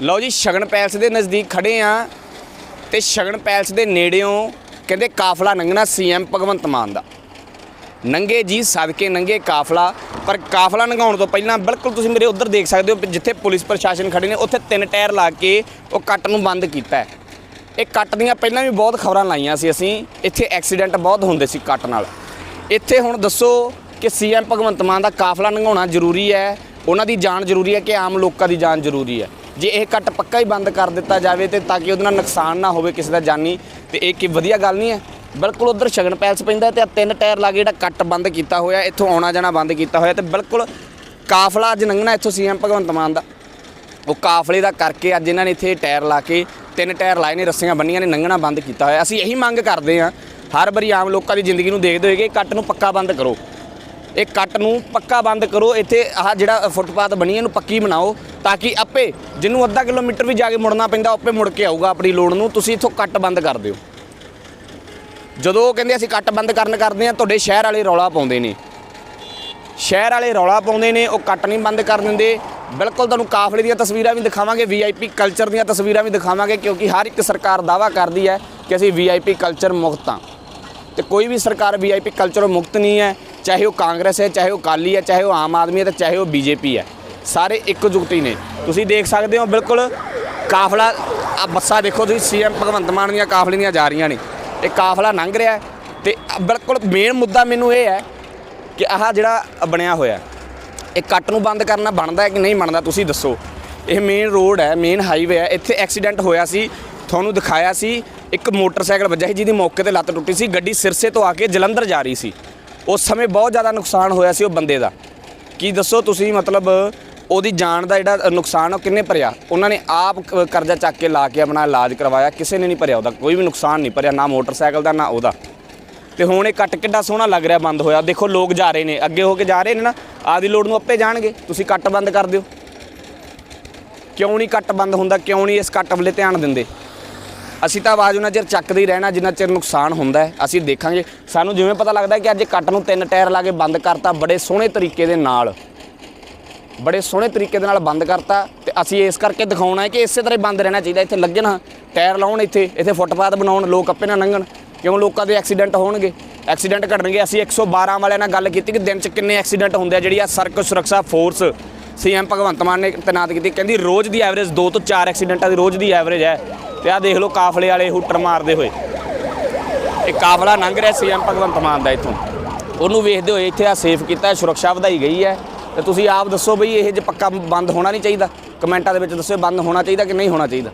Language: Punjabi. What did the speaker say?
ਲਓ ਜੀ, ਸ਼ਗਨ ਪੈਲਸ ਦੇ ਨਜ਼ਦੀਕ ਖੜੇ ਆ ਤੇ ਸ਼ਗਨ ਪੈਲਸ ਦੇ ਨੇੜਿਓਂ ਕਹਿੰਦੇ ਕਾਫਲਾ ਲੰਘਣਾ ਸੀਐਮ ਭਗਵੰਤ ਮਾਨ ਦਾ। ਨੰਗੇ ਜੀ, ਸਦਕੇ ਨੰਗੇ ਕਾਫਲਾ, ਪਰ ਕਾਫਲਾ ਲੰਘਾਉਣ ਤੋਂ ਪਹਿਲਾਂ ਬਿਲਕੁਲ ਤੁਸੀਂ ਮੇਰੇ ਉੱਧਰ ਦੇਖ ਸਕਦੇ ਹੋ ਜਿੱਥੇ ਪੁਲਿਸ ਪ੍ਰਸ਼ਾਸਨ ਖੜੇ ਨੇ, ਉੱਥੇ ਤਿੰਨ ਟਾਇਰ ਲਾ ਕੇ ਉਹ ਕੱਟ ਨੂੰ ਬੰਦ ਕੀਤਾ ਹੈ। ਇਹ ਕੱਟ ਦੀਆਂ ਪਹਿਲਾਂ ਵੀ ਬਹੁਤ ਖਬਰਾਂ ਲਾਈਆਂ ਸੀ ਅਸੀਂ, ਇੱਥੇ ਐਕਸੀਡੈਂਟ ਬਹੁਤ ਹੁੰਦੇ ਸੀ ਕੱਟ ਨਾਲ। ਇੱਥੇ ਹੁਣ ਦੱਸੋ ਕਿ ਸੀਐਮ ਭਗਵੰਤ ਮਾਨ ਦਾ ਕਾਫਲਾ ਲੰਘਾਉਣਾ ਜ਼ਰੂਰੀ ਹੈ, ਉਹਨਾਂ ਦੀ ਜਾਨ ਜ਼ਰੂਰੀ ਹੈ ਕਿ ਆਮ ਲੋਕਾਂ ਦੀ ਜਾਨ ਜ਼ਰੂਰੀ ਹੈ? ਜੇ ਇਹ ਕੱਟ ਪੱਕਾ ਹੀ ਬੰਦ ਕਰ ਦਿੱਤਾ ਜਾਵੇ ਤੇ ਤਾਂ ਕਿ ਉਹਦੇ ਨਾਲ ਨੁਕਸਾਨ ਨਾ ਹੋਵੇ ਕਿਸੇ ਦਾ ਜਾਨੀ, ਤੇ ਇਹ ਕੀ ਵਧੀਆ ਗੱਲ ਨਹੀਂ ਹੈ? ਬਿਲਕੁਲ ਉਧਰ ਸ਼ਗਨ ਪੈਲਸ ਪੈਂਦਾ ਤੇ ਆਹ ਤਿੰਨ ਟਾਇਰ ਲਾ ਕੇ ਜਿਹੜਾ ਕੱਟ ਬੰਦ ਕੀਤਾ ਹੋਇਆ, ਇੱਥੋਂ ਆਉਣਾ ਜਾਣਾ ਬੰਦ ਕੀਤਾ ਹੋਇਆ ਤੇ ਬਿਲਕੁਲ ਕਾਫਲਾ ਅੱਜ ਲੰਘਣਾ ਇੱਥੋਂ ਸੀਐਮ ਭਗਵੰਤ ਮਾਨ ਦਾ। ਉਹ ਕਾਫਲੇ ਦਾ ਕਰਕੇ ਅੱਜ ਇਹਨਾਂ ਨੇ ਇੱਥੇ ਟਾਇਰ ਲਾ ਕੇ ਤਿੰਨ ਟਾਇਰ ਲਾਏ ਨੇ, ਰੱਸੀਆਂ ਬੰਨੀਆਂ ਨੇ ਲੰਘਣਾ ਬੰਦ ਕੀਤਾ ਹੋਇਆ। ਅਸੀਂ ਇਹੀ ਮੰਗ ਕਰਦੇ ਹਾਂ, ਹਰ ਵਾਰੀ ਆਮ ਲੋਕਾਂ ਦੀ ਜ਼ਿੰਦਗੀ ਨੂੰ ਦੇਖਦੇ ਹੋਏ ਕਿ ਕੱਟ ਨੂੰ ਪੱਕਾ ਬੰਦ ਕਰੋ। ਇਹ ਕੱਟ ਨੂੰ ਪੱਕਾ ਬੰਦ ਕਰੋ, ਇੱਥੇ ਆਹ ਜਿਹੜਾ ਫੁੱਟਪਾਥ ਬਣੀ ਇਹਨੂੰ ਪੱਕੀ ਬਣਾਓ ਤਾਂ ਕਿ ਆਪੇ ਜਿਹਨੂੰ ਅੱਧਾ ਕਿਲੋਮੀਟਰ ਵੀ ਜਾ ਕੇ ਮੁੜਨਾ ਪੈਂਦਾ, ਆਪੇ ਮੁੜ ਕੇ ਆਊਗਾ ਆਪਣੀ ਲੋੜ ਨੂੰ, ਤੁਸੀਂ ਇੱਥੋਂ ਕੱਟ ਬੰਦ ਕਰ ਦਿਓ। ਜਦੋਂ ਉਹ ਕਹਿੰਦੇ ਅਸੀਂ ਕੱਟ ਬੰਦ ਕਰਨ ਕਰਦੇ ਆ ਤੁਹਾਡੇ ਸ਼ਹਿਰ ਵਾਲੇ ਰੌਲਾ ਪਾਉਂਦੇ ਨੇ। ਸ਼ਹਿਰ ਵਾਲੇ ਰੌਲਾ ਪਾਉਂਦੇ ਨੇ, ਉਹ ਕੱਟ ਨਹੀਂ ਬੰਦ ਕਰ ਦਿੰਦੇ। ਬਿਲਕੁਲ ਤੁਹਾਨੂੰ ਕਾਫਲੇ ਦੀਆਂ ਤਸਵੀਰਾਂ ਵੀ ਦਿਖਾਵਾਂਗੇ ਵੀਆਈਪੀ ਕਲਚਰ ਦੀਆਂ ਤਸਵੀਰਾਂ ਵੀ ਦਿਖਾਵਾਂਗੇ, ਕਿਉਂਕਿ ਹਰ ਇੱਕ ਸਰਕਾਰ ਦਾਵਾ ਕਰਦੀ ਹੈ ਕਿ ਅਸੀਂ ਵੀਆਈਪੀ ਕਲਚਰ ਮੁਕਤ ਹਾਂ। ਤੇ ਕੋਈ ਵੀ ਸਰਕਾਰ ਵੀਆਈਪੀ ਕਲਚਰੋਂ ਮੁਕਤ ਨਹੀਂ ਹੈ ਚਾਹੇ ਉਹ ਕਾਂਗਰਸ ਹੈ, ਚਾਹੇ ਉਹ ਅਕਾਲੀ ਹੈ, ਚਾਹੇ ਉਹ ਆਮ ਆਦਮੀ ਹੈ ਤੇ ਚਾਹੇ ਉਹ ਬੀਜੇਪੀ ਹੈ। ਸਾਰੇ ਇੱਕੋ ਜੁਗਤੀ ਨੇ। ਤੁਸੀਂ ਦੇਖ ਸਕਦੇ ਹੋ ਬਿਲਕੁਲ ਕਾਫਲਾ, ਆ ਬੱਸਾਂ ਦੇਖੋ ਤੁਸੀਂ, ਸੀਐਮ ਭਗਵੰਤ ਮਾਨ ਦੀਆਂ ਕਾਫਲੇ ਦੀਆਂ ਜਾ ਰਹੀਆਂ ਨੇ। ਇਹ ਕਾਫਲਾ ਲੰਘ ਰਿਹਾ ਹੈ ਤੇ ਬਿਲਕੁਲ ਮੇਨ ਮੁੱਦਾ ਮੈਨੂੰ ਇਹ ਹੈ ਕਿ ਆਹ ਜਿਹੜਾ ਬਣਿਆ ਹੋਇਆ ਇਹ ਕੱਟ ਨੂੰ ਬੰਦ ਕਰਨਾ ਬਣਦਾ ਹੈ ਕਿ ਨਹੀਂ ਬਣਦਾ ਤੁਸੀਂ ਦੱਸੋ। ਇਹ ਮੇਨ ਰੋਡ ਹੈ ਮੇਨ ਹਾਈਵੇ ਹੈ। ਇੱਥੇ ਐਕਸੀਡੈਂਟ ਹੋਇਆ ਸੀ, ਤੁਹਾਨੂੰ ਦਿਖਾਇਆ ਸੀ। ਇੱਕ ਮੋਟਰਸਾਈਕਲ ਵੱਜਾ ਸੀ, ਜਿਹਦੀ ਮੌਕੇ ਤੇ ਲੱਤ ਟੁੱਟੀ ਸੀ। ਗੱਡੀ ਸਿਰਸੇ ਤੋਂ ਆ ਕੇ ਜਲੰਧਰ ਜਾ ਰਹੀ ਸੀ। ਉਸ ਸਮੇਂ ਬਹੁਤ ਜ਼ਿਆਦਾ ਨੁਕਸਾਨ ਹੋਇਆ ਸੀ ਉਹ ਬੰਦੇ ਦਾ। ਕੀ ਦੱਸੋ ਤੁਸੀਂ ਮਤਲਬ ਉਹਦੀ ਜਾਨ ਦਾ ਜਿਹੜਾ ਨੁਕਸਾਨ ਉਹ ਕਿੰਨੇ ਭਰਿਆ? ਉਹਨਾਂ ਨੇ ਆਪ ਕਰਜ਼ਾ ਚੱਕ ਕੇ ਲਾ ਕੇ ਆਪਣਾ ਇਲਾਜ ਕਰਵਾਇਆ। ਕਿਸੇ ਨੇ ਨਹੀਂ ਭਰਿਆ ਉਹਦਾ, ਕੋਈ ਵੀ ਨੁਕਸਾਨ ਨਹੀਂ ਭਰਿਆ, ਨਾ ਮੋਟਰਸਾਈਕਲ ਦਾ, ਨਾ ਉਹਦਾ। ਤੇ ਹੁਣ ਇਹ ਕੱਟ ਕਿੱਡਾ ਸੋਹਣਾ ਲੱਗ ਰਿਹਾ, ਬੰਦ ਹੋਇਆ। ਦੇਖੋ ਲੋਕ ਜਾ ਰਹੇ ਨੇ, ਅੱਗੇ ਹੋ ਕੇ ਜਾ ਰਹੇ ਨੇ ਨਾ ਆਦੀ ਲੋੜ ਨੂੰ ਆਪੇ ਜਾਣਗੇ। ਤੁਸੀਂ ਕੱਟ ਬੰਦ ਕਰ ਦਿਓ। ਕਿਉਂ ਨਹੀਂ ਕੱਟ ਬੰਦ ਹੁੰਦਾ, ਕਿਉਂ ਨਹੀਂ ਇਸ ਕੱਟ ਵੱਲੇ ਧਿਆਨ ਦਿੰਦੇ? ਅਸੀਂ ਤਾਂ ਆਵਾਜ਼ ਉਹਨਾਂ ਚਿਰ ਚੱਕਦੇ ਹੀ ਰਹਿਣਾ, ਜਿੰਨਾ ਚਿਰ ਨੁਕਸਾਨ ਹੁੰਦਾ ਹੈ, ਅਸੀਂ ਦੇਖਾਂਗੇ। ਸਾਨੂੰ ਜਿਵੇਂ ਪਤਾ ਲੱਗਦਾ ਕਿ ਅੱਜ ਕੱਟ ਨੂੰ ਤਿੰਨ ਟਾਇਰ ਲਾ ਕੇ ਬੰਦ ਕਰਤਾ, ਬੜੇ ਸੋਹਣੇ ਤਰੀਕੇ ਦੇ ਨਾਲ। ਬੜੇ ਸੋਹਣੇ ਤਰੀਕੇ ਦੇ ਨਾਲ ਬੰਦ ਕਰਤਾ ਤੇ ਅਸੀਂ ਇਸ ਕਰਕੇ ਦਿਖਾਉਣਾ ਹੈ ਕਿ ਇਸੇ ਤਰ੍ਹਾਂ ਹੀ ਬੰਦ ਰਹਿਣਾ ਚਾਹੀਦਾ, ਇੱਥੇ ਲੱਗਣ ਟਾਇਰ ਲਾਉਣ ਇੱਥੇ ਇੱਥੇ ਫੁੱਟਪਾਥ ਬਣਾਉਣ, ਲੋਕ ਆਪੇ ਨਾ ਲੰਘਣ, ਕਿਉਂ ਲੋਕਾਂ ਦੇ ਐਕਸੀਡੈਂਟ ਹੋਣਗੇ? ਐਕਸੀਡੈਂਟ ਘਟਣਗੇ, ਅਸੀਂ 112 ਵਾਲਿਆਂ ਨਾਲ ਗੱਲ ਕੀਤੀ ਕਿ ਦਿਨ 'ਚ ਕਿੰਨੇ ਐਕਸੀਡੈਂਟ ਹੁੰਦੇ ਆ, ਜਿਹੜੀ ਆ ਸੜਕ ਸੁਰੱਖਿਆ ਫੋਰਸ ਸੀਐਮ ਭਗਵੰਤ ਮਾਨ ਨੇ ਤੈਨਾਤ ਕੀਤੀ, ਕਹਿੰਦੀ ਰੋਜ਼ ਦੀ ਐਵਰੇਜ 2 ਤੋਂ 4 ਐਕਸੀਡੈਂਟਾਂ ਦੀ ਰੋਜ਼ ਦੀ ਐਵਰੇਜ ਹੈ। ਤੇ ਆ ਦੇਖ ਲਓ ਕਾਫਲੇ ਵਾਲੇ ਹੂਟਰ ਮਾਰਦੇ ਹੋਏ। ਇਹ ਕਾਫਲਾ ਲੰਘ ਰਿਹਾ ਸੀਐਮ ਭਗਵੰਤ ਮਾਨ ਦਾ ਇੱਥੋਂ। ਉਹਨੂੰ ਵੇਖਦੇ ਹੋਏ ਇੱਥੇ ਆ ਸੇਫ ਕੀਤਾ, ਸੁਰੱਖਿਆ ਵਧਾਈ ਗਈ ਹੈ। ਤੇ ਤੁਸੀਂ ਆਪ ਦੱਸੋ ਬਈ ਇਹ ਜੇ ਪੱਕਾ ਬੰਦ ਹੋਣਾ ਨਹੀਂ ਚਾਹੀਦਾ। ਕਮੈਂਟਾਂ ਦੇ ਵਿੱਚ ਦੱਸੋ ਬੰਦ ਹੋਣਾ ਚਾਹੀਦਾ ਕਿ ਨਹੀਂ ਹੋਣਾ ਚਾਹੀਦਾ।